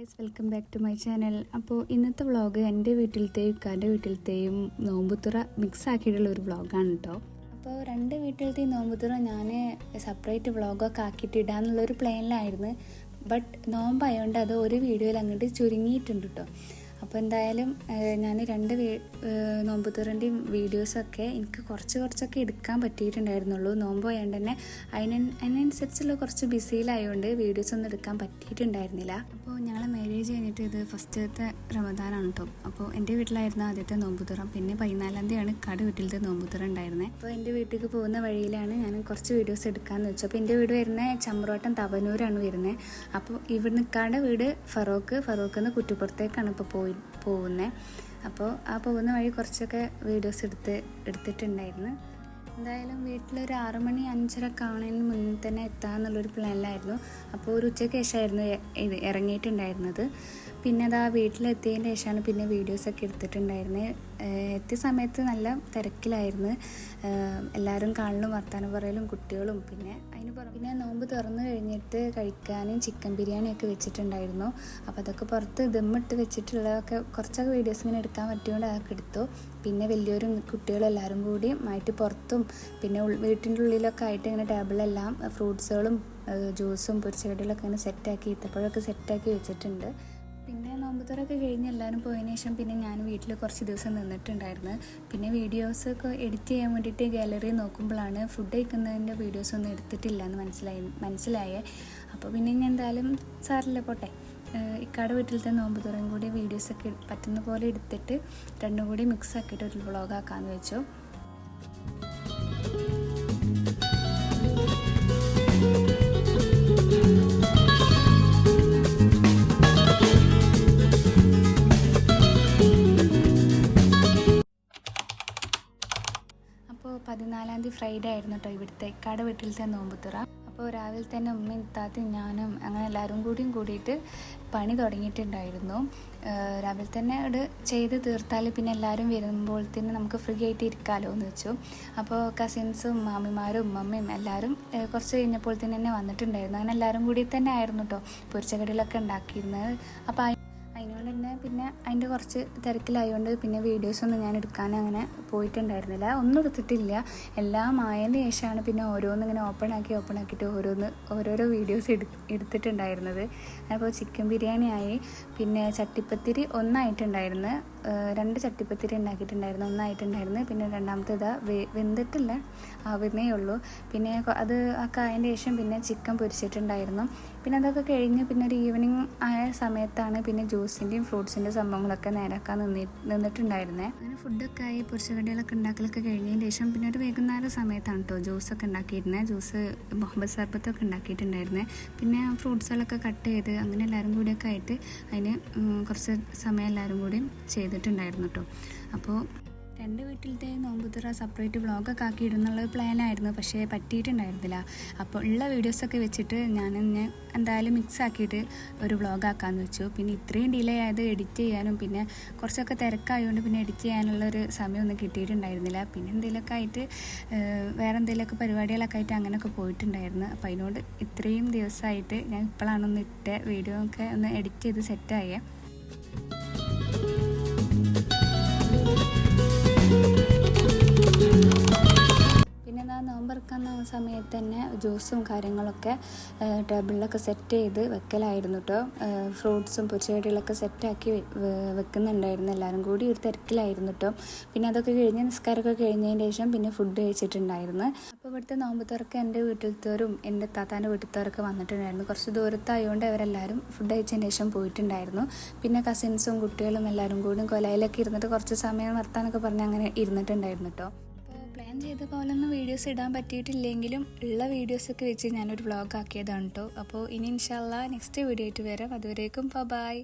Welcome back to my channel അപ്പോൾ ഇന്നത്തെ vlog എന്റെ വീട്ടിലത്തെയും ഇക്കാന്റെ വീട്ടിലത്തെയും നോമ്പുത്തുറ മിക്സ് ആക്കിയിട്ടുള്ള ഒരു വ്ളോഗാണ് കേട്ടോ അപ്പോൾ രണ്ട് വീട്ടിലത്തെയും നോമ്പുത്തുറ ഞാൻ സെപ്പറേറ്റ് വ്ളോഗൊക്കെ ആക്കിയിട്ട് ഇടാന്നുള്ളൊരു പ്ലാനിലായിരുന്നു ബട്ട് നോമ്പായതുകൊണ്ട് അത് ഒരു വീഡിയോയിൽ അങ്ങോട്ട് ചുരുങ്ങിയിട്ടുണ്ട് കേട്ടോ അപ്പോൾ എന്തായാലും ഞാൻ രണ്ട് വീ ഏഹ് നോമ്പുതുറന്റെയും വീഡിയോസൊക്കെ എനിക്ക് കുറച്ച് കുറച്ചൊക്കെ എടുക്കാൻ പറ്റിയിട്ടുണ്ടായിരുന്നുള്ളൂ. നോമ്പ് ആയതുകൊണ്ട് തന്നെ അതിന് അതിനനുസരിച്ചുള്ള കുറച്ച് ബിസിയിലായതുകൊണ്ട് വീഡിയോസ് ഒന്നും എടുക്കാൻ പറ്റിയിട്ടുണ്ടായിരുന്നില്ല. അപ്പോൾ ഞങ്ങൾ മാരേജ് കഴിഞ്ഞിട്ട് ഇത് ഫസ്റ്റത്തെ റമദാനാണ് കേട്ടോ അപ്പോൾ എന്റെ വീട്ടിലായിരുന്നു ആദ്യത്തെ നോമ്പുതുറം. പിന്നെ പതിനാലാം തീയതിയാണ് കട വീട്ടിലത്തെ നോമ്പുതുറ ഉണ്ടായിരുന്നത് അപ്പോൾ എന്റെ വീട്ടിലേക്ക് പോകുന്ന വഴിയിലാണ് ഞാൻ കുറച്ച് വീഡിയോസ് എടുക്കാമെന്ന് വെച്ചു. അപ്പോൾ എന്റെ വീട് വരുന്നത് ചമ്പ്രോട്ടം തവനൂരാണ് വരുന്നത് അപ്പോൾ ഇവിടുന്ന് നിൽക്കാണ്ട് വീട് ഫറോക്ക്. ഫറോക്ക് നിന്ന് കുറ്റിപ്പുറത്തേക്കാണ് ഇപ്പോൾ പോയി പോകുന്നത് അപ്പോൾ ആ പോകുന്ന വഴി കുറച്ചൊക്കെ വീഡിയോസ് എടുത്ത് എടുത്തിട്ടുണ്ടായിരുന്നു. എന്തായാലും വീട്ടിലൊരു ആറ് മണി അഞ്ചരക്കെ ആവുന്നതിന് മുന്നേ തന്നെ എത്താമെന്നുള്ളൊരു പ്ലാനിലായിരുന്നു. അപ്പോൾ ഒരു ഉച്ചയ്ക്ക് ശേഷമായിരുന്നു ഇത് ഇറങ്ങിയിട്ടുണ്ടായിരുന്നത്. പിന്നെ അത് ആ വീട്ടിലെത്തിയതിന് ശേഷമാണ് പിന്നെ വീഡിയോസൊക്കെ എടുത്തിട്ടുണ്ടായിരുന്നത് എത്തിയ സമയത്ത് നല്ല തിരക്കിലായിരുന്നു. എല്ലാവരും കാണലും വർത്താനം പറയലും കുട്ടികളും പിന്നെ അതിന് പുറം പിന്നെ നോമ്പ് തുറന്നു കഴിഞ്ഞിട്ട് കഴിക്കാനും ചിക്കൻ ബിരിയാണിയൊക്കെ വെച്ചിട്ടുണ്ടായിരുന്നു. അപ്പോൾ അതൊക്കെ പുറത്ത് ദമ്മിട്ട് വെച്ചിട്ടുള്ളതൊക്കെ കുറച്ചൊക്കെ വീഡിയോസ് ഇങ്ങനെ എടുക്കാൻ പറ്റിയോണ്ട് അതൊക്കെ എടുത്തു. പിന്നെ വലിയൊരും കുട്ടികളെല്ലാവരും കൂടി ആയിട്ട് പുറത്തും പിന്നെ വീട്ടിന്റെ ഉള്ളിലൊക്കെ ആയിട്ട് ഇങ്ങനെ ടേബിളെല്ലാം ഫ്രൂട്ട്സുകളും ജ്യൂസും പൊരിച്ചകടികളൊക്കെ ഇങ്ങനെ സെറ്റാക്കി ഈത്തപ്പഴമൊക്കെ സെറ്റാക്കി വെച്ചിട്ടുണ്ട്. പിന്നെ നോമ്പുതുറൊക്കെ കഴിഞ്ഞ് എല്ലാവരും പോയതിന് ശേഷം പിന്നെ ഞാൻ വീട്ടിൽ കുറച്ച് ദിവസം നിന്നിട്ടുണ്ടായിരുന്നു. പിന്നെ വീഡിയോസ് ഒക്കെ എഡിറ്റ് ചെയ്യാൻ വേണ്ടിയിട്ട് ഗാലറി നോക്കുമ്പോഴാണ് ഫുഡ് കഴിക്കുന്നതിന്റെ വീഡിയോസ് ഒന്നും എടുത്തിട്ടില്ല എന്ന് മനസ്സിലായി മനസ്സിലായ. അപ്പോൾ പിന്നെ ഞാൻ എന്തായാലും സാറില്ല പോട്ടെ. ഇക്കാട് വീട്ടിലത്തെ നോമ്പ് തുറയും കൂടി വീഡിയോസൊക്കെ പറ്റുന്ന പോലെ എടുത്തിട്ട് രണ്ടും കൂടി മിക്സ് ആക്കിയിട്ട് ഒരു വ്ളോഗ് ആക്കാമെന്ന് വെച്ചു. അപ്പോൾ പതിനാലാം തീയതി ഫ്രൈഡേ ആയിരുന്നു കേട്ടോ ഇവിടുത്തെ കട വീട്ടിലത്തെ നോമ്പുത്തുറ അപ്പോൾ രാവിലെ തന്നെ ഉമ്മയും താത്തയും ഞാനും അങ്ങനെ എല്ലാവരും കൂടിയും കൂടിയിട്ട് പണി തുടങ്ങിയിട്ടുണ്ടായിരുന്നു. രാവിലെ തന്നെ അത് ചെയ്ത് തീർത്താൽ പിന്നെ എല്ലാവരും വരുമ്പോൾ തന്നെ നമുക്ക് ഫ്രീ ആയിട്ട് ഇരിക്കാമല്ലോ എന്ന് വെച്ചു. അപ്പോൾ കസിൻസും മാമിമാരും ഉമ്മമ്മയും എല്ലാവരും കുറച്ച് കഴിഞ്ഞപ്പോൾ തന്നെ വന്നിട്ടുണ്ടായിരുന്നു. അങ്ങനെ എല്ലാവരും കൂടി തന്നെ ആയിരുന്നു കേട്ടോ പൊരിച്ചകടികളൊക്കെ ഉണ്ടാക്കിയിരുന്നത്. അപ്പോൾ പിന്നെ അതിന്റെ കുറച്ച് തിരക്കിലായതുകൊണ്ട് പിന്നെ വീഡിയോസൊന്നും ഞാൻ എടുക്കാൻ അങ്ങനെ പോയിട്ടുണ്ടായിരുന്നില്ല. ഒന്നും എടുത്തിട്ടില്ല. എല്ലാം ആയതിന് ശേഷമാണ് പിന്നെ ഓരോന്നിങ്ങനെ ഓപ്പൺ ആക്കി ഓപ്പൺ ആക്കിയിട്ട് ഓരോന്ന് ഓരോരോ വീഡിയോസ് എടു എടുത്തിട്ടുണ്ടായിരുന്നത്. അപ്പോൾ ചിക്കൻ ബിരിയാണി ആയി. പിന്നെ ചട്ടിപ്പത്തിരി ഒന്നായിട്ടുണ്ടായിരുന്നു. രണ്ട് ചട്ടിപ്പത്തിരി ഉണ്ടാക്കിയിട്ടുണ്ടായിരുന്നു. ഒന്നായിട്ടുണ്ടായിരുന്നു. പിന്നെ രണ്ടാമത്തെ ഇതാ വെന്തിട്ടില്ല. ആവുന്നേ ഉള്ളൂ. പിന്നെ അത് ആ കായന്റെ ശേഷം പിന്നെ ചിക്കൻ പൊരിച്ചിട്ടുണ്ടായിരുന്നു. പിന്നെ അതൊക്കെ കഴിഞ്ഞ് പിന്നെ ഒരു ഈവനിങ് ആയ സമയത്താണ് പിന്നെ ജ്യൂസിന്റെയും ഫ്രൂട്ട്സിന്റെ സംഭവങ്ങളൊക്കെ നേരാക്കാൻ നിന്നി നിന്നിട്ടുണ്ടായിരുന്നേ. അങ്ങനെ ഫുഡൊക്കെ ആയി പൊരിച്ചുകടികളൊക്കെ ഉണ്ടാക്കലൊക്കെ കഴിഞ്ഞതിന് ശേഷം പിന്നെ ഒരു വൈകുന്നേര സമയത്താണ് കേട്ടോ ജ്യൂസൊക്കെ ഉണ്ടാക്കിയിരുന്നത് ജ്യൂസ് മുഹമ്മദ് സർബത്തൊക്കെ ഉണ്ടാക്കിയിട്ടുണ്ടായിരുന്നേ. പിന്നെ ഫ്രൂട്ട്സുകളൊക്കെ കട്ട് ചെയ്ത് അങ്ങനെ എല്ലാവരും കൂടിയൊക്കെ ആയിട്ട് അതിന് കുറച്ച് സമയം എല്ലാവരും കൂടി ചെയ്തിട്ടുണ്ടായിരുന്നു കേട്ടോ അപ്പോൾ രണ്ട് വീട്ടിലത്തെ നോമ്പുതുറ സെപ്പറേറ്റ് വ്ളോഗൊക്കെ ആക്കി ഇടുന്നുള്ള പ്ലാനായിരുന്നു പക്ഷേ പറ്റിയിട്ടുണ്ടായിരുന്നില്ല. അപ്പോൾ ഉള്ള വീഡിയോസൊക്കെ വെച്ചിട്ട് ഞാൻ എന്തായാലും മിക്സ് ആക്കിയിട്ട് ഒരു വ്ളോഗ് ആക്കാമെന്ന് വെച്ചു. പിന്നെ ഇത്രയും ഡിലേ ആയത് എഡിറ്റ് ചെയ്യാനും പിന്നെ കുറച്ചൊക്കെ തിരക്കായതുകൊണ്ട് പിന്നെ എഡിറ്റ് ചെയ്യാനുള്ള ഒരു സമയമൊന്നും കിട്ടിയിട്ടുണ്ടായിരുന്നില്ല. പിന്നെ എന്തെങ്കിലുമൊക്കെ ആയിട്ട് വേറെ എന്തെങ്കിലുമൊക്കെ പരിപാടികളൊക്കെ ആയിട്ട് അങ്ങനെയൊക്കെ പോയിട്ടുണ്ടായിരുന്നു. അപ്പോൾ അതിനോട് ഇത്രയും ദിവസമായിട്ട് ഞാൻ ഇപ്പോഴാണ് ഇട്ട വീഡിയോ ഒക്കെ ഒന്ന് എഡിറ്റ് ചെയ്ത് സെറ്റായേ നോമ്പറക്കുന്ന സമയത്ത് തന്നെ ജ്യൂസും കാര്യങ്ങളൊക്കെ ടേബിളിലൊക്കെ സെറ്റ് ചെയ്ത് വെക്കലായിരുന്നു കേട്ടോ ഫ്രൂട്ട്സും പൊച്ചകടികളൊക്കെ സെറ്റാക്കി വെക്കുന്നുണ്ടായിരുന്നു. എല്ലാവരും കൂടി ഒരു തിരക്കിലായിരുന്നു കേട്ടോ പിന്നെ അതൊക്കെ കഴിഞ്ഞ് നിസ്കാരമൊക്കെ കഴിഞ്ഞതിന് ശേഷം പിന്നെ ഫുഡ് കഴിച്ചിട്ടുണ്ടായിരുന്നു. അപ്പോൾ ഇവിടുത്തെ നോമ്പ് തുറക്ക് എന്റെ വീട്ടിലത്തോരും എന്റെ താത്താന്റെ വീട്ടിലത്തോരൊക്കെ വന്നിട്ടുണ്ടായിരുന്നു. കുറച്ച് ദൂരത്തായതുകൊണ്ട് അവരെല്ലാവരും ഫുഡ് കഴിച്ചതിന് ശേഷം പോയിട്ടുണ്ടായിരുന്നു. പിന്നെ കസിൻസും കുട്ടികളും എല്ലാവരും കൂടി കൊലയിലൊക്കെ ഇരുന്നിട്ട് കുറച്ച് സമയം വർത്താനൊക്കെ പറഞ്ഞ് അങ്ങനെ ഇരുന്നിട്ടുണ്ടായിരുന്നു കേട്ടോ പ്ലാൻ ചെയ്ത പോലെ ഒന്നും വീഡിയോസ് ഇടാൻ പറ്റിയിട്ടില്ലെങ്കിലും ഉള്ള വീഡിയോസൊക്കെ വെച്ച് ഞാനൊരു വ്ളോഗ് ആക്കിയതാണ് കേട്ടോ അപ്പോൾ ഇനി ഇൻഷാല്ല നെക്സ്റ്റ് വീഡിയോ ആയിട്ട് വരാം. അതുവരേക്കും ബൈ